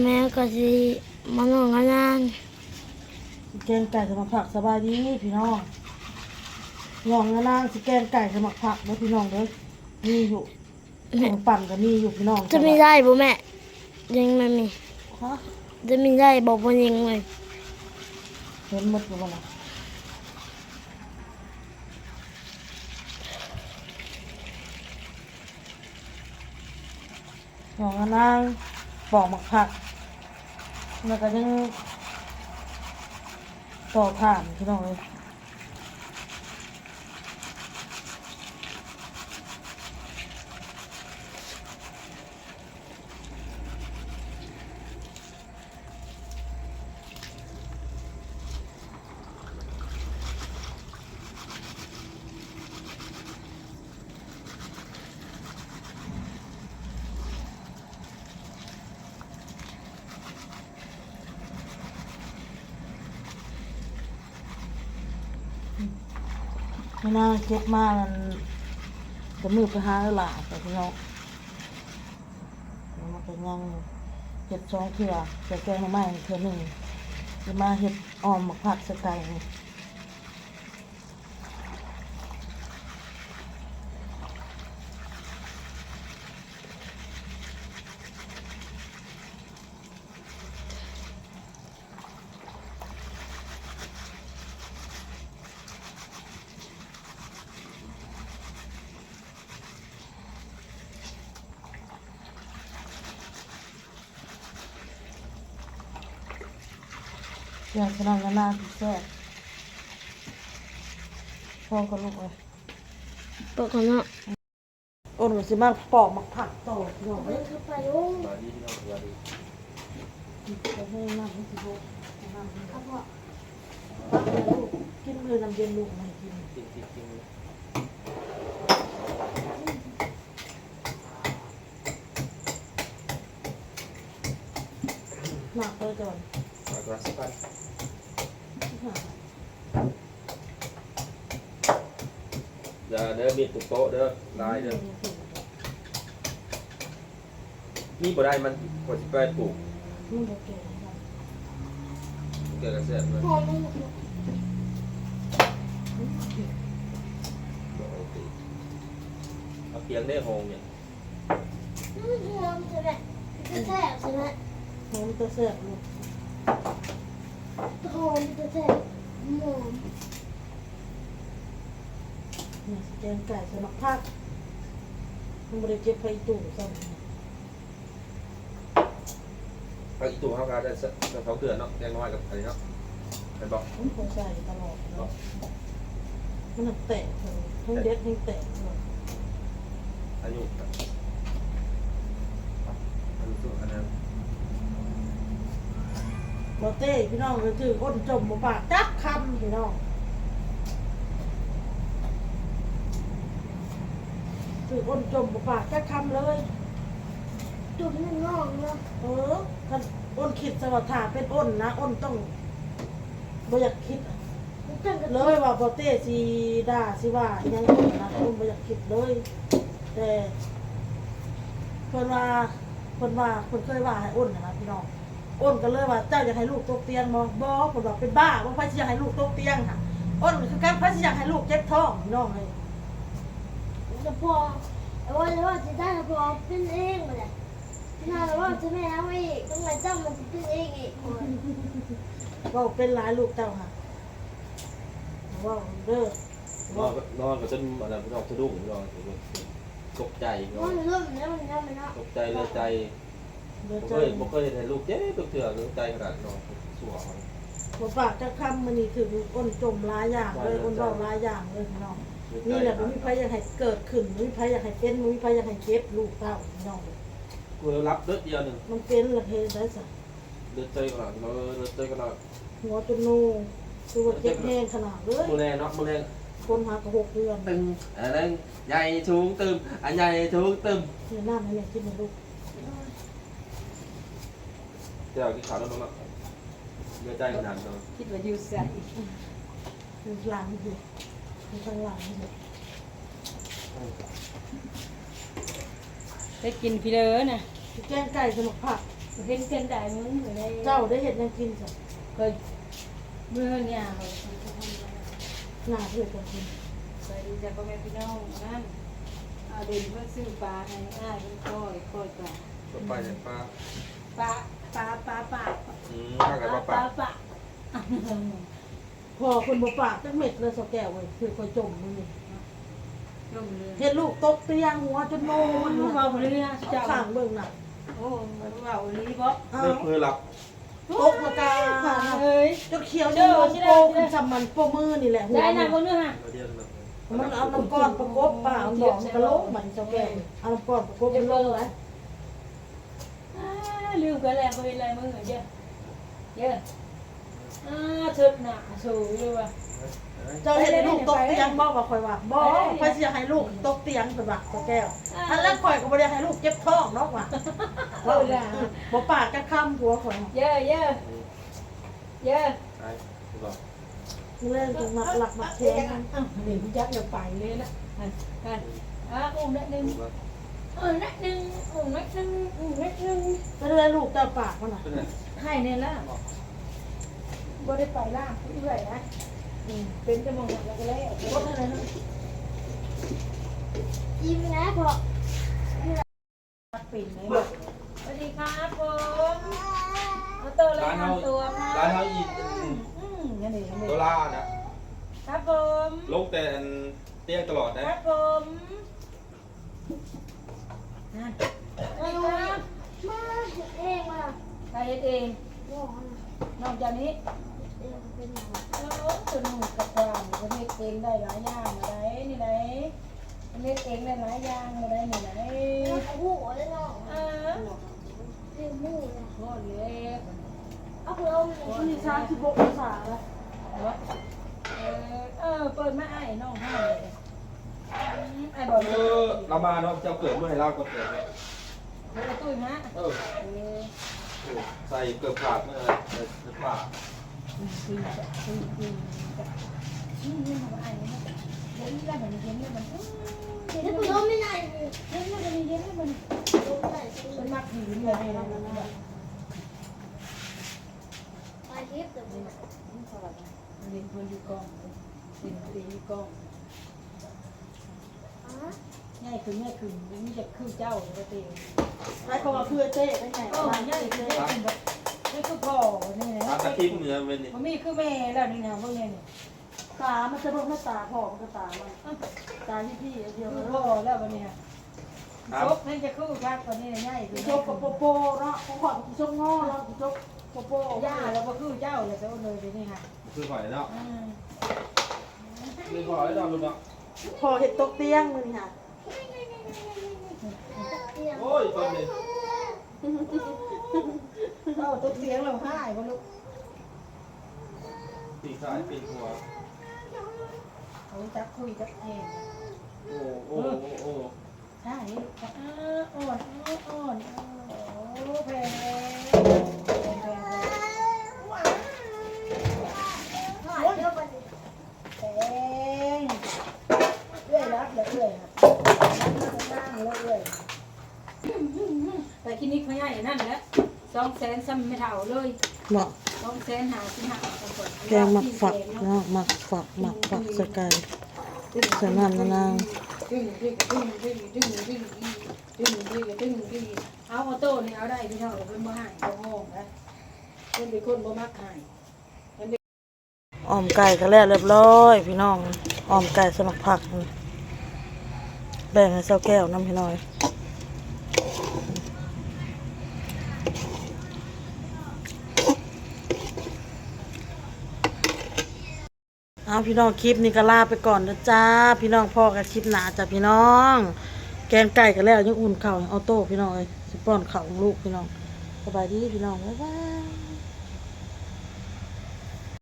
แม่ก็สิมานอนกันนานแกงไก่สมักผักสบายดีพี่น้องลองนางสิแกงไก่สมักผักเด้อพี่น้องเด้อมีอยู่ของปั่นก็มีอยู่พี่น้องจะไม่ได้บ่แม่ยิงมันมีฮะจะไม่ได้บ่บ่ยิงเลยเห็นหมดบ่ล่ะลองนาง ปอกหมักผักแล้วก็ยังต่อผ่านพี่น้องเลย ไม่น่าเก็บมากมันจะมือไปหาหลาแต่พี่น้องมันก็ยังเห็ดสองเถื่อจะแกงหน่อไม่เถื่อหนึ่งจะมาเห็ดออมหมักผักสไตล์ นี่อย่างสนั่นนาที่แซ่บพ่อกับลูกเลยปกติเนาะอ้นก็สิมาปอกหมักผักต่อพี่น้องเอ้ยเข้าไปลุงมาดีพี่น้องสวัสดีจะให้น้ำให้สิลูกน้ำให้ครับพ่อปักเลยลูกกินเลยน้ำเย็นลูกมาให้กินจริงจริงจริงเลยหนักเลยก่อ นมากระสับกันเด้อเด้อมีดตุกโต๊ะเด้อลายเด้อมีบ่ได้มันกว่าสิไปปลูกมันจะเก่งครับเกิดกระแสเลยหอมมันบ่เอาติเอาเพียงได้หงเนี่ยหอมใช่ไหมจะแซ่บใช่ไหมมันจะแซ่บลูกห อมจะแซ่บหอมเนี่ยสิแกงไก่สมักผักมันไม่ได้เก็บไปตู้ซ้เอาอีตู่เฮาก็ได้สักสองเดือนเนาะแกงน้อยกับอันนี้เนาะเห็นบอกำมันคงใส่ตลอดเนาะมันแตกเลยทั้งเด็ดทั้งแตกเลยอายุอายุสุดอันนั้น บอเต้พี่น้องเลยถือก้นจมบ่ปากจักคำพี่น้องถือก้นจมบ่ปากจักคำเลยจุ่มนั่นน้องเนาะเออท่านอ้นคิดสวัสดิ์เป็นอ้นนะอ้นต้องบ่อยากคิดอะมันจังกันเลยว่าบอเต้สีด่าสิว่าอิหยังอ้นนะอ้นบ่อยากคิดเลย แต่เพิ่นว่าเพิ่นว่าเพิ่นเคยว่าให้อ้นนะนะพี่น้อง อ้นก็เลยว่าเจ้าอยากให้ลูกตกเตียงบ่บ่เพิ่นว่าเป็นบ้าบ่ใครสิอยากให้ลูกตกเตียงค่ะอ้นก็คือการใครสิอยากให้ลูกเจ็บท้องพี่น้องเลยจะพอไอ้ว่าจะว่าจะได้พอเป็นเองมาเลยพี่นาว่าจะไม่ทำอีกต้องไงจ้ามันจะเป็นเองอีกเว่าเป็นหลายลูกเจ้าค่ะเว่าเด้อนอนก็นอนก็จนอันนั้นพี่น้องสะดุ้งพี่น้องตกใจพี่น้อมังนเริ่มแล้วมันเริ่มแล้วตกใจเลยใจเด้อ บ่เคเจ้ายบ่เคยเห็นลูกเจ๊ตัวเถื่อเรื่องใจขนาดน้องสัวเขาบ่ปากจะคำมันนี่ถึงอ้นจมหลายอย่างเลยอ้นเว้าหลายอย่างเลยพี่น้อง นี่แหละมันมีใครอยากให้เกิดขึ้นมันมีใครอยากให้เป็นมันมีใครอยากให้เจ็บลูกเต้าพี่น้อง กูรับเลือดเดียวหนึ่งมันเป็นละเพได้สะเลือดใจขนาดเราเลือดใจขนาดหัวจนนูตัวเจ็บแห้งขนาดเลยมือแรงเนาะมือแรงคนหากระหกเดือนตึงอันนั้นใหญ่ชูงตึมอันใหญ่ชูงตึมเนี่ยน้ำให้แม่กินนะลูก เดี๋ยวกินข้าวแล้วน้องเนาะเลือดใจขนาดน้องคิดว่าอยู่ใส่มันหลังอยู่มันข้างหลังอยู่ได้กินพี่เลอน่ะแกงไก่สนุกผักเห็นกันได้มึงอยู่ในเจ้าได้เห็ดหยังกินจ้ะเคยเมื่อเนี่ยเขาหน้าเพื่อนกันกินเคยดูจากพ่อแม่พี่น้องนั่นเอาเดินมาซื้อปลาให้ง่ายเป็นก้อยก้อยปลาต่อไปเนี่ยป้าปลา ปลาปลาปลาอืมป้ากับป้าปาลาปลาพอคนบ่ปากจักเม็ดเลยสแก้วเว้ยคือคอยจมมือนี่ลงเลยเห็นลูกตกเตียงหัวจนโนมันเนี่ยเอาเลยนะเจ้าข้างเบิ่งน่ะโอ้มึงเอาเลยบ่เอาเลิกมือหลับตกละกลาเอ้ยจนเขียวจนโนโปขึ้นซ้ำมันโปมือนี่แหละหัวได้มันะนคนนึงฮะมันเอาน้ำก้อนประกบป่ามันบอกมันกระโหลกมันสแก้วเอาน้ำก้อนประกบมันโลกไว้ ลืมกันแล้วก็เป็นไรมึงเยอะเยอะอ่าชุดหนาสูงเลยว่ะเจ้าเห็นลูกตกเตียงบอกว่าคอยว่าบอกคอยสิอยากให้ลูกตกเตียงเป็นว่าสแก้วอันแล้วคอยก็บ่ได้ให้ลูกเจ็บท้องเนาะว่ะเอาละบ่ปากจะค้ำหัวข่อยเยอะเยอะเยอะใช่ถูกต้องเล่นถึงมักหลักมักแข็งอ้าวเดี๋ยวยักษ์อย่าไปเลยนะอะอะอะอุ้มนิดนึงถูกต้อง เออนิดนึงอุ้มนิดนึงอุ้มนิดนึงก็เลยลูกเจ้าปากมันน่ะเป็นไงให้เนี่ยละบ่ได้ไปล่างเรื่อยนะอืมเป็นจมูกแล้วก็แล้วกดอะไรนะยิ้มนะพอปิ่นเลยบอกสวัสดีครับผมมาตัวเลยร้านทำเขาตัวครับร้านเขาอีกอืมนั่นเองนั่นเอตัวงล่านะครับผม ลงแต่เตี้ยตลอดคนะรับผม นั่นสวัสดีครับมาเองมาใครเฮ็ดเองนอกจากนี้เป็นหนุกกับความประเทศเองได้หลายอย่างอะไรนี่ไหนประเทศเองได้หลายอย่างอะไรนี่ไหนหูเลยนาะเออเรื่องหูเลยโคตรเล็กเอาเอามันมีชาที่บกภาษาแล้วเนาะเออเออเปิดมาไอ้น้องให้ ไอ้บอลเออเรามาเนาะเจ้าเกิดเมื่อไหร่เราก็เกิดเนี่ยไอ้ตุ้ยฮะเออใส่เกือบขาดเมื่อไหร่เกือบขาดมันอยู่กองเป็นตีกอง ง่ายคือง่ายคือมันจะคือเจ้าปกติใครเขาว่าเพื่อเจ๊ได้ไงโอ้ง่ายคือง่ายคือแบบนี่คือพ่อนี่นะตามตะคิมเนื้อเป็นนี่มันมีคือแม่แล้วนี่นะพวกนี้นี่ตา มันจะเบิ่งไม่ตาพ่อมันก็ตามันตาที่พี่เดียวคืเลอยพ่อแล้ววันนี้ซบนั่นจะคือชักกว่านี้ง่ายคือจกกับโปโปเนาะของขวัญจกงอเนาะจกโปโปย่าแล้วก็คือเจ้าเลยจะเลยไปนี่ค่ะคือหอยเนาะอืมคือหอยเราลูกเนาะพอเห็ดตกเตียงมันค่ะเตียง โอ้ยต้นนี้เจ้าตุ๊กเสียงเราหายก็ลูกปีกซ้ายปีกหัวเขาจักคุยจักเองโอ้โอ้โอ้โอ้ใช่อ่อนอ่อนโอ้แพงแพงแพง ลยแต่คลินิกไม่ใหญ่นั่นแล้วสองแสนซ้ำไม่เท่าเลยหมักสองแสนหาสิหาแกงหมักฝักเนาะหมักฝักหมักฝักส่ก่ใส่น้ำมะนาวเอาออโต้เนี่ยเอาได้พี่เท่าเป็นบ่หายบ่ห้องนะเป็นเป็นคนบ่มักหายออมไก่ก็แล้วเรียบร้อย พี่น้องออมไก่สมักผักนี่ แบ่งให้เจ้าแก้วน้ำพี่น้อยเอาพี่น้องคลิปนี้ก็ลาไปก่อนนะจ้า พี่น้องพ่อกับคลิปหนาจ้ะพี่น้อง แกงไก่ก็แล้วยังอุ่นเข่าวเอาโต้พี่น้องเอ้ยสิป้อนเข่าวของลูกพี่น้องสบายดีพี่น้องบ๊ายบาย